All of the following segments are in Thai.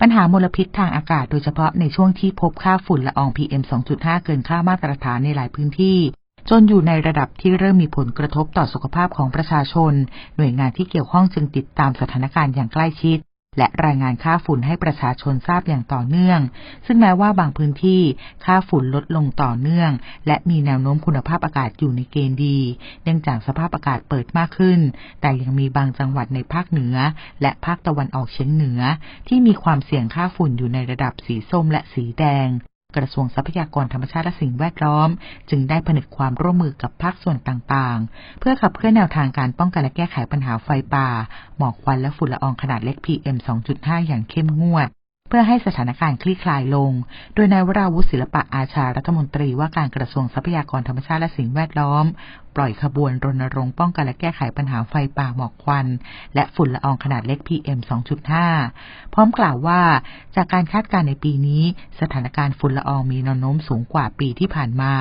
ปัญหามลพิษทางอากาศโดยเฉพาะในช่วงที่พบค่าฝุ่นละออง PM 2.5 เกินค่ามาตรฐานในหลายพื้นที่ จนอยู่ในระดับที่เริ่มมีผลกระทบต่อสุขภาพของประชาชน หน่วยงานที่เกี่ยวข้องจึงติดตามสถานการณ์อย่างใกล้ชิด และรายงานค่าฝุ่นให้ประชาชนทราบอย่างต่อเนื่อง ซึ่งแม้ว่าบางพื้นที่ค่าฝุ่นลดลงต่อเนื่อง และมีแนวโน้มคุณภาพอากาศอยู่ในเกณฑ์ดี เนื่องจากสภาพอากาศเปิดมากขึ้น แต่ยังมีบางจังหวัดในภาคเหนือ และภาคตะวันออกเฉียงเหนือ ที่มีความเสี่ยงค่าฝุ่นอยู่ในระดับสีส้มและสีแดง กระทรวงทรัพยากรธรรมชาติและสิ่งแวดล้อม จึงได้ผนึกความร่วมมือกับภาคส่วนต่างๆ เพื่อขับเคลื่อนแนวทางการป้องกันและแก้ไขปัญหาไฟป่า หมอกควันและฝุ่นละอองขนาดเล็ก PM 2.5 อย่างเข้มงวด เพื่อให้สถานการณ์คลี่คลายลง โดยนายวราวุฒิศิลปะอาชารัฐมนตรีว่าการกระทรวงทรัพยากรธรรมชาติและสิ่งแวดล้อม ปล่อยขบวนรณรงค์ป้องกันและแก้ไขปัญหาไฟป่าหมอกควัน และฝุ่นละอองขนาดเล็ก PM 2.5 พร้อมกล่าวว่า จากการคาดการณ์ในปีนี้ สถานการณ์ฝุ่นละอองมีแนวโน้มสูงกว่าปีที่ผ่านมา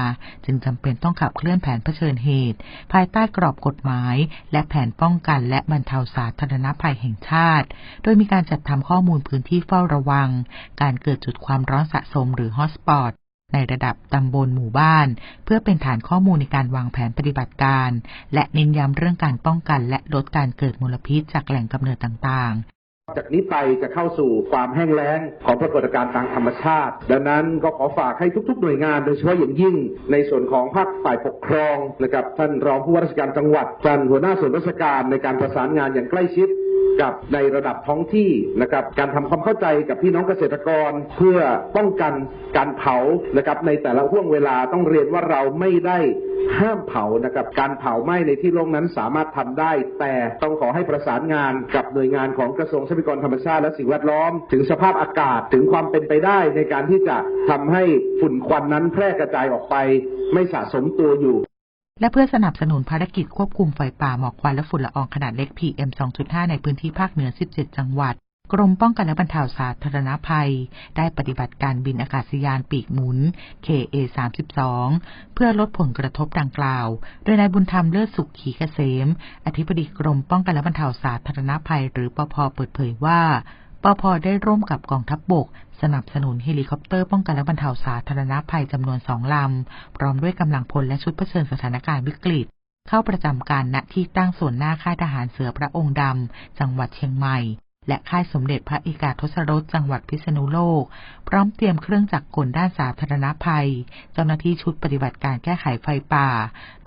จึงจำเป็นต้องขับเคลื่อนแผนเผชิญเหตุ ภายใต้กรอบกฎหมาย และแผนป้องกัน และบรรเทาสาธารณภัยแห่งชาติ โดยมีการจัดทำข้อมูลพื้นที่เฝ้าระวัง การเกิดจุดความร้อนสะสมหรือฮอตสปอต ในระดับตำบลหมู่บ้าน เพื่อเป็นฐานข้อมูลในการวางแผนปฏิบัติการ และเน้นย้ำเรื่องการป้องกัน และลดการเกิดมลพิษจากแหล่งกำเนิดต่างๆจากนี้ไปจะเข้าสู่ความแห้งแล้งของปรากฏการณ์ทางธรรมชาติ ดังนั้นก็ขอฝากให้ทุก ๆ หน่วยงานโดยเฉพาะอย่างยิ่ง ในส่วนของภาคฝ่ายปกครองนะครับท่านรองผู้ว่าราชการจังหวัดท่านหัวหน้าส่วนราชการในการประสานงานอย่างใกล้ชิด กับในระดับท้องที่นะครับการทำความเข้าใจกับพี่น้องเกษตรกรเพื่อป้องกันการเผานะครับในแต่ละห่วงเวลาต้องเรียนว่าเราไม่ได้ห้ามเผานะครับการเผาไหม้ในที่โล่งนั้นสามารถทำได้ แต่ต้องขอให้ประสานงานกับหน่วยงานของกระทรวงทรัพยากรธรรมชาติและสิ่งแวดล้อม ถึงสภาพอากาศถึงความเป็นไปได้ในการที่จะทำให้ฝุ่นควันนั้นแพร่กระจายออกไป ไม่สะสมตัวอยู่ และเพื่อสนับสนุนภารกิจควบคุมไฟป่าหมอกควันและฝุ่นละอองขนาดเล็ก PM 2.5 ในพื้นที่ภาคเหนือ 17 จังหวัด กรมป้องกันและบรรเทาสาธารณภัย ได้ปฏิบัติการบินอากาศยานปีกหมุน KA 32เพื่อลดผลกระทบดังกล่าว โดยนายบุญธรรมเลิศสุขขีเกษม อธิบดีกรมป้องกันและบรรเทาสาธารณภัย หรือปพเปิดเผยว่าปพได้ร่วมกับกองทัพบบก สนับสนุนเฮลิคอปเตอร์ป้องกันและบรรเทาสาธารณภัยจำนวนสองลำ พร้อมด้วยกำลังพลและชุดเผชิญสถานการณ์วิกฤต เข้าประจำการณที่ตั้งส่วนหน้าค่ายทหารเสือพระองค์ดำ จังหวัดเชียงใหม่ และค่ายสมเด็จพระเอกาทศรสจังหวัดพิษณุโลก พร้อมเตรียมเครื่องจักรกลด้านสาธารณภัย เจ้าหน้าที่ชุดปฏิบัติการแก้ไขไฟป่า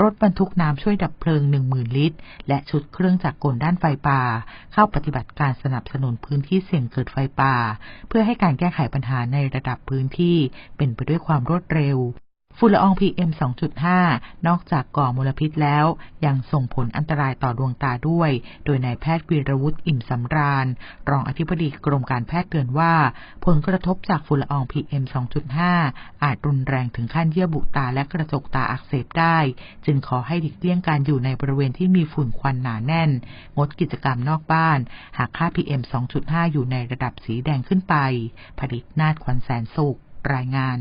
รถบรรทุกน้ำช่วยดับเพลิง 10,000 ลิตร และชุดเครื่องจักรกลด้านไฟป่า เข้าปฏิบัติการสนับสนุนพื้นที่เสี่ยงเกิดไฟป่า เพื่อให้การแก้ไขปัญหาในระดับพื้นที่เป็นไปด้วยความรวดเร็ว ฝุ่นละออง PM 2.5 นอกจากก่อมลพิษแล้ว ยังส่งผลอันตรายต่อดวงตาด้วย โดยนายแพทย์วีรวุฒิอิ่มสำราญ รองอธิบดีกรมการแพทย์เตือนว่า ผลกระทบจากฝุ่นละออง PM 2.5 อาจรุนแรงถึงขั้นเยื่อบุตาและกระจกตาอักเสบได้ จึงขอให้หลีกเลี่ยงการอยู่ในบริเวณที่มีฝุ่นควันหนาแน่น งดกิจกรรมนอกบ้าน หากค่า PM 2.5 อยู่ในระดับสีแดงขึ้นไป ผลิตนาฏขวัญแสนสุขรายงาน